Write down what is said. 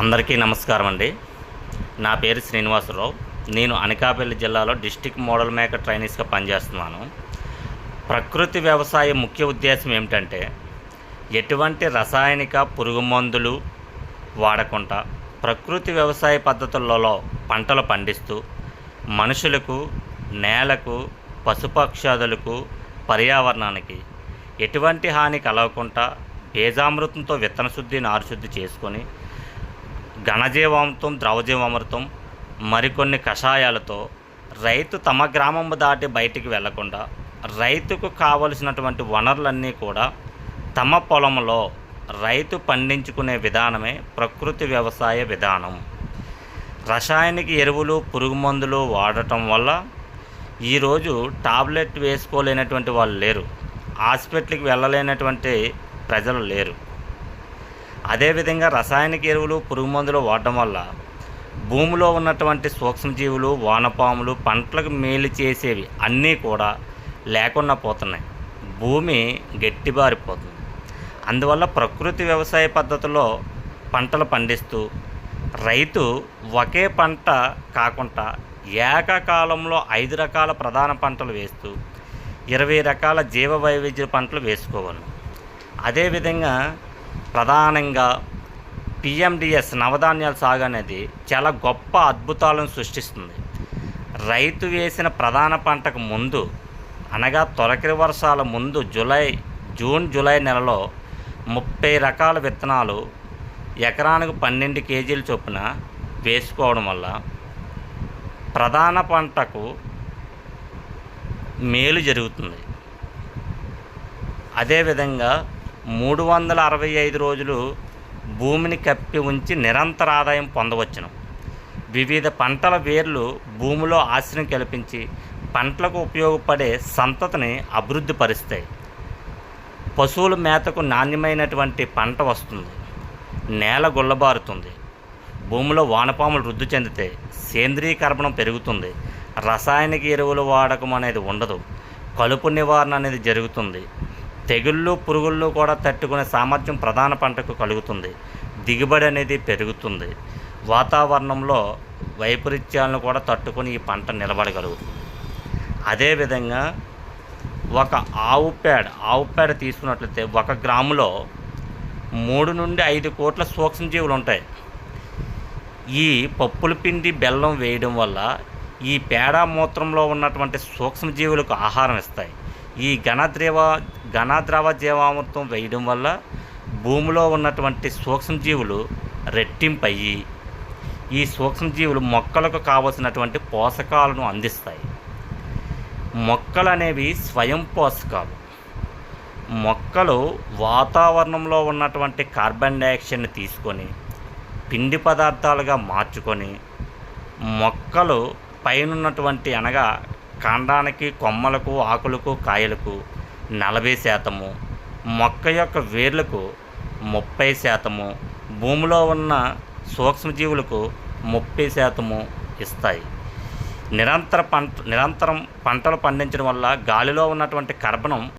అందరికీ నమస్కారం అండి. నా పేరు శ్రీనివాసరావు. నేను అనకాపల్లి జిల్లాలో డిస్టిక్ మోడల్ మేకర్ ట్రైనీస్గా పనిచేస్తున్నాను. ప్రకృతి వ్యవసాయ ముఖ్య ఉద్దేశం ఏమిటంటే ఎటువంటి రసాయనిక పురుగు మందులు వాడకుండా ప్రకృతి వ్యవసాయ పద్ధతులలో పంటలు పండిస్తూ మనుషులకు నేలకు పశుపక్షాదులకు పర్యావరణానికి ఎటువంటి హాని కలగకుండా బేజామృతంతో విత్తన శుద్ధి నారుశుద్ధి చేసుకొని ఘనజీవామృతం ద్రవజీవామృతం మరికొన్ని కషాయాలతో రైతు తమ గ్రామం దాటి బయటికి వెళ్ళకుండా రైతుకు కావలసినటువంటి వనరులన్నీ కూడా తమ పొలంలో రైతు పండించుకునే విధానమే ప్రకృతి వ్యవసాయ విధానం. రసాయనిక ఎరువులు పురుగు మందులు వాడటం వల్ల ఈరోజు టాబ్లెట్ వేసుకోలేనటువంటి వాళ్ళు లేరు. హాస్పిటల్కి వెళ్ళలేనటువంటి ప్రజలు లేరు. అదేవిధంగా రసాయనిక ఎరువులు పురుగు మందులు వాడటం వల్ల భూమిలో ఉన్నటువంటి సూక్ష్మజీవులు వానపాములు పంటలకు మేలు చేసేవి అన్నీ కూడా లేకుండా పోతున్నాయి. భూమి గట్టిబారిపోతుంది అందువల్ల ప్రకృతి వ్యవసాయ పద్ధతిలో పంటలు పండిస్తూ రైతు ఒకే పంట కాకుండా ఏకకాలంలో ఐదు రకాల ప్రధాన పంటలు వేస్తూ ఇరవై రకాల జీవ వైవిధ్య పంటలు వేసుకోవాలి. అదేవిధంగా ప్రధానంగా పిఎండిఎస్ నవధాన్యాల సాగు అనేది చాలా గొప్ప అద్భుతాలను సృష్టిస్తుంది. రైతు వేసిన ప్రధాన పంటకు ముందు అనగా తొలకరి వర్షాల ముందు జూలై జూన్ జూలై నెలలో ముప్పై రకాల విత్తనాలు ఎకరానికి పన్నెండు కేజీల చొప్పున వేసుకోవడం వల్ల ప్రధాన పంటకు మేలు జరుగుతుంది. అదేవిధంగా మూడు వందల అరవై ఐదు రోజులు భూమిని కప్పి ఉంచి నిరంతర ఆదాయం పొందవచ్చును. వివిధ పంటల వేర్లు భూమిలో ఆశ్రయం కల్పించి పంటలకు ఉపయోగపడే సంతతిని అభివృద్ధి పరుస్తాయి. పశువుల మేతకు నాణ్యమైనటువంటి పంట వస్తుంది. నేల గుల్లబారుతుంది. భూమిలో వానపాములు వృద్ధి చెందితే సేంద్రీకర్బనం పెరుగుతుంది. రసాయనిక ఎరువుల వాడకం అనేది ఉండదు. కలుపు నివారణ అనేది జరుగుతుంది. తెగుళ్ళు పురుగుళ్ళు కూడా తట్టుకునే సామర్థ్యం ప్రధాన పంటకు కలుగుతుంది. దిగుబడి అనేది పెరుగుతుంది. వాతావరణంలో వైపరీత్యాలను కూడా తట్టుకొని ఈ పంట నిలబడగలుగుతుంది. అదేవిధంగా ఒక ఆవు పేడ ఆవు పేడ తీసుకున్నట్లయితే ఒక గ్రాములో మూడు నుండి ఐదు కోట్ల సూక్ష్మజీవులు ఉంటాయి. ఈ పప్పుల పిండి బెల్లం వేయడం వల్ల ఈ పేడ మూత్రంలో ఉన్నటువంటి సూక్ష్మజీవులకు ఆహారం ఇస్తాయి. ఈ ఘనద్రవ ఘనద్రవ జీవామృతం వేయడం వల్ల భూమిలో ఉన్నటువంటి సూక్ష్మజీవులు రెట్టింపయ్యి ఈ సూక్ష్మజీవులు మొక్కలకు కావలసినటువంటి పోషకాలను అందిస్తాయి. మొక్కలు అనేవి స్వయం పోషకాలు. మొక్కలు వాతావరణంలో ఉన్నటువంటి కార్బన్ డైఆక్సైడ్ని తీసుకొని పిండి పదార్థాలుగా మార్చుకొని మొక్కలు పైనున్నటువంటి అనగా కాండానికి కొమ్మలకు ఆకులకు కాయలకు నలభై శాతము మొక్క యొక్క వేర్లకు ముప్పై శాతము భూమిలో ఉన్న సూక్ష్మజీవులకు ముప్పై శాతము ఇస్తాయి. నిరంతర పంట నిరంతరం పంటలు పండించడం వల్ల గాలిలో ఉన్నటువంటి కర్బనం